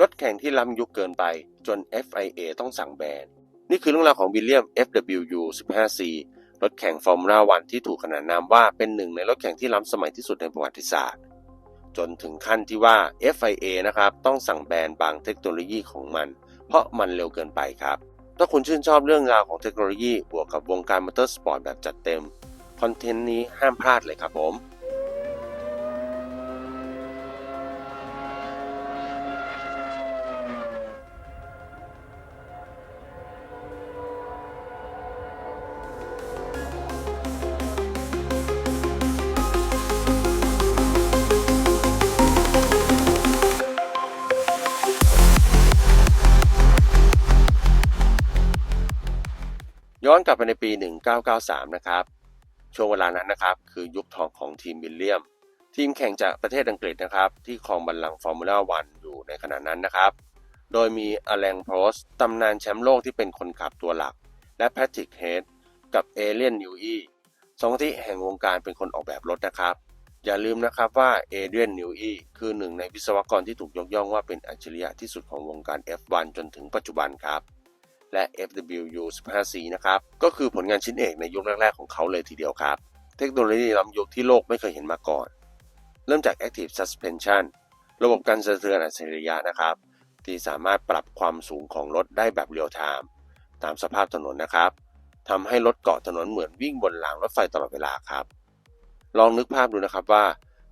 รถแข่งที่ล้ำยุคเกินไปจน FIA ต้องสั่งแบน นี่คือเรื่องราวของวิลเลียม FWU 15C รถแข่งฟอร์มูล่าวันที่ถูกขนานนามว่าเป็นหนึ่งในรถแข่งที่ล้ำสมัยที่สุดในประวัติศาสตร์ จนถึงขั้นที่ว่า FIA นะครับต้องสั่งแบนบางเทคโนโลยีของมัน เพราะมันเร็วเกินไปครับ ถ้าคุณชื่นชอบเรื่องราวของเทคโนโลยีบวกกับวงการมอเตอร์สปอร์ตแบบจัดเต็ม คอนเทนต์นี้ห้ามพลาดเลยครับผม ย้อนกลับไปในปี 1993 นะครับ ช่วงเวลานั้นนะครับ คือยุคทองของทีมวิลเลียม ทีมแข่งจากประเทศอังกฤษนะครับ ที่ครองบัลลังก์ฟอร์มูล่าวันอยู่ในขณะนั้นนะครับ โดยมีอแลงโพสตำนานแชมป์โลกที่เป็นคนขับตัวหลัก และแพทริกเฮดกับเอเลียนนิวอีสองที่แห่งวงการเป็นคนออกแบบรถนะครับ อย่าลืมนะครับว่าเอเดียนนิวอีคือหนึ่งในวิศวกรที่ถูกยกย่องว่าเป็นอัจฉริยะที่สุดของวงการ F1 จนถึงปัจจุบันครับ และ FWU 15C นะครับ ก็คือผลงานชิ้นเอกในยุคแรกๆของเขาเลยทีเดียวครับ เทคโนโลยีล้ำยุคที่โลกไม่เคยเห็นมาก่อน เริ่มจาก Active Suspension ระบบการสะเทือนอัจฉริยะนะครับ ที่สามารถปรับความสูงของรถได้แบบเรียลไทม์ตามสภาพถนนนะครับทำให้รถเกาะถนนเหมือนวิ่งบนรางรถไฟตลอดเวลาครับ ลองนึกภาพดูนะครับว่า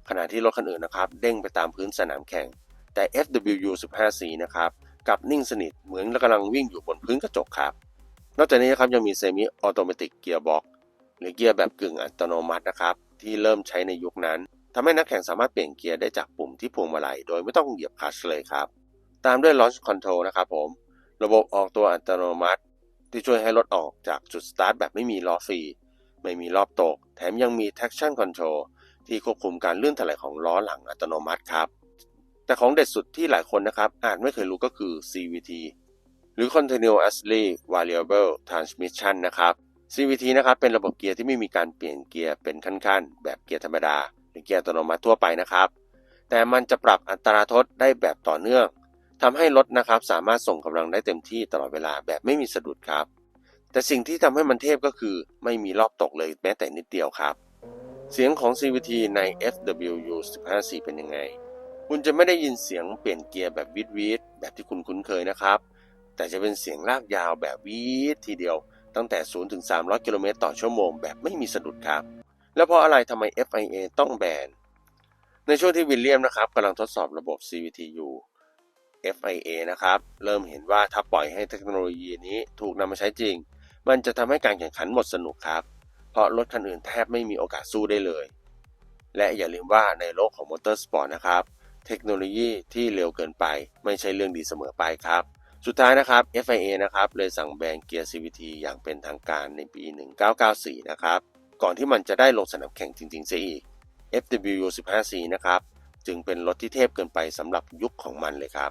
ขณะที่รถคันอื่นนะครับ เด้งไปตามพื้นสนามแข่ง แต่ FWU 15C นะครับ กับนิ่งสนิทเหมือนกำลังวิ่งอยู่บนพื้นกระจกครับ นอกจากนี้นะครับยังมีเซมิออโตเมติกเกียร์บ็อกหรือเกียร์แบบกึ่งอัตโนมัตินะครับที่เริ่มใช้ในยุคนั้นทำให้นักแข่งสามารถเปลี่ยนเกียร์ได้จากปุ่มที่พวงมาลัยโดยไม่ต้องเหยียบคลัช์เลยครับ ตามด้วย Launch Control นะครับผม ระบบออกตัวอัตโนมัติ ที่ช่วยให้รถออกจากจุดสตาร์ทแบบไม่มีล้อฟรี ไม่มีรอบตก แถมยังมี Traction Control ที่ควบคุมการเลื่อนถลายของล้อหลังอัตโนมัติครับ แต่ของเด็ดสุดที่หลายคนนะครับอาจไม่เคยรู้ก็คือ CVT หรือ Continuously Variable Transmission นะครับ CVT นะครับเป็นระบบเกียร์ที่ไม่มีการเปลี่ยนเกียร์เป็นขั้นๆ แบบเกียร์ธรรมดา หรือเกียร์อัตโนมัติทั่วไปนะครับ แต่มันจะปรับอัตราทดได้แบบต่อเนื่องทำให้รถนะครับสามารถส่งกำลังได้เต็มที่ตลอดเวลาแบบไม่มีสะดุดครับ แต่สิ่งที่ทำให้มันเทพก็คือไม่มีรอบตกเลยแม้แต่นิดเดียวครับ เสียงของ CVT ใน FWU 15C เป็นยังไง คุณจะไม่ได้ยินเสียงเปลี่ยนเกียร์แบบวิดวิดแบบที่คุณคุ้นเคยนะครับ แต่จะเป็นเสียงลากยาวแบบวีดทีเดียว ตั้งแต่ 0 ถึง 300 กิโลเมตรต่อชั่วโมงแบบไม่มีสะดุดครับ แล้วเพราะอะไรทำไม FIA ต้องแบน ในช่วงที่วิลเลียมนะครับกำลังทดสอบระบบ CVT อยู่ FIA นะครับ เริ่มเห็นว่าถ้าปล่อยให้เทคโนโลยีนี้ถูกนำมาใช้จริง มันจะทำให้การแข่งขันหมดสนุกครับ เพราะรถคันอื่นแทบไม่มีโอกาสสู้ได้เลย และอย่าลืมว่าในโลกของมอเตอร์สปอร์ตนะครับ เทคโนโลยีที่เร็วเกินไป ไม่ใช่เรื่องดีเสมอไปครับ สุดท้ายนะครับ FIA นะครับเลยสั่งแบนเกียร์ CVT อย่างเป็นทางการในปี 1994 นะครับ ก่อนที่มันจะได้ลงสนามแข่งจริงๆเสียอีก FWU 15C นะครับจึงเป็นรถที่เทพเกินไปสำหรับยุคของมันเลยครับ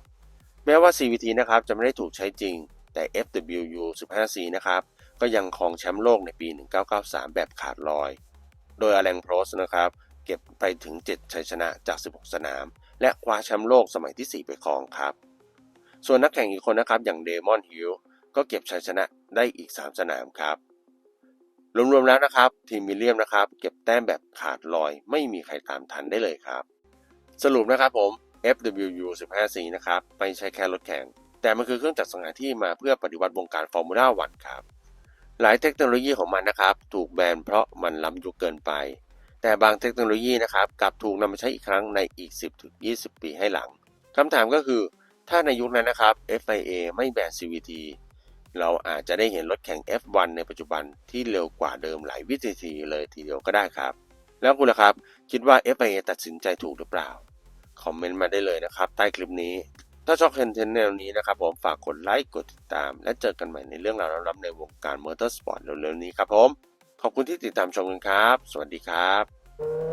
แม้ว่า CVT นะครับจะไม่ได้ถูกใช้จริง แต่ FWU 15C นะครับก็ยังครองแชมป์โลกในปี 1993 แบบขาดลอย โดยอแลงโพสนะครับ เก็บไปถึง 7 ชัยชนะจาก 16 สนาม และคว้าแชมป์โลกสมัยที่ 4 ไปครองครับ ส่วนนักแข่งอีกคนนะครับ อย่างเดมอนฮิลก็เก็บชัยชนะได้อีก 3 สนามครับ รวมๆแล้วนะครับ ทีมวิลเลียมนะครับ เก็บแต้มแบบขาดลอย ไม่มีใครตามทันได้เลยครับ สรุปนะครับผม FWU 15C นะครับไม่ใช่แค่รถแข่ง แต่มันคือเครื่องจักรสังหารที่มาเพื่อปฏิวัติวงการฟอร์มูล่าวันครับ หลายเทคโนโลยีของมันนะครับ ถูกแบนเพราะมันล้ำยุคเกินไป แต่บางเทคโนโลยีนะครับกลับถูกนำมาใช้อีกครั้งในอีก 10-20 ปีให้หลังคำถามก็คือ ถ้าในยุคนั้นนะครับ FIA ไม่แบน CVT เราอาจจะได้เห็นรถแข่ง F1 ในปัจจุบันที่เร็วกว่าเดิมหลายวิธีเลยทีเดียวก็ได้ครับ แล้วคุณล่ะครับ คิดว่า FIA ตัดสินใจถูกหรือเปล่า คอมเมนต์มาได้เลยนะครับ ใต้คลิปนี้ ถ้าชอบคอนเทนต์แนวนี้นะครับผมฝากกดไลค์กดติดตาม และเจอกันใหม่ในเรื่องราวลับๆในวงการมอเตอร์สปอร์ตเร็วๆนี้ครับผม ขอบคุณที่ติดตามชมกันครับ สวัสดีครับ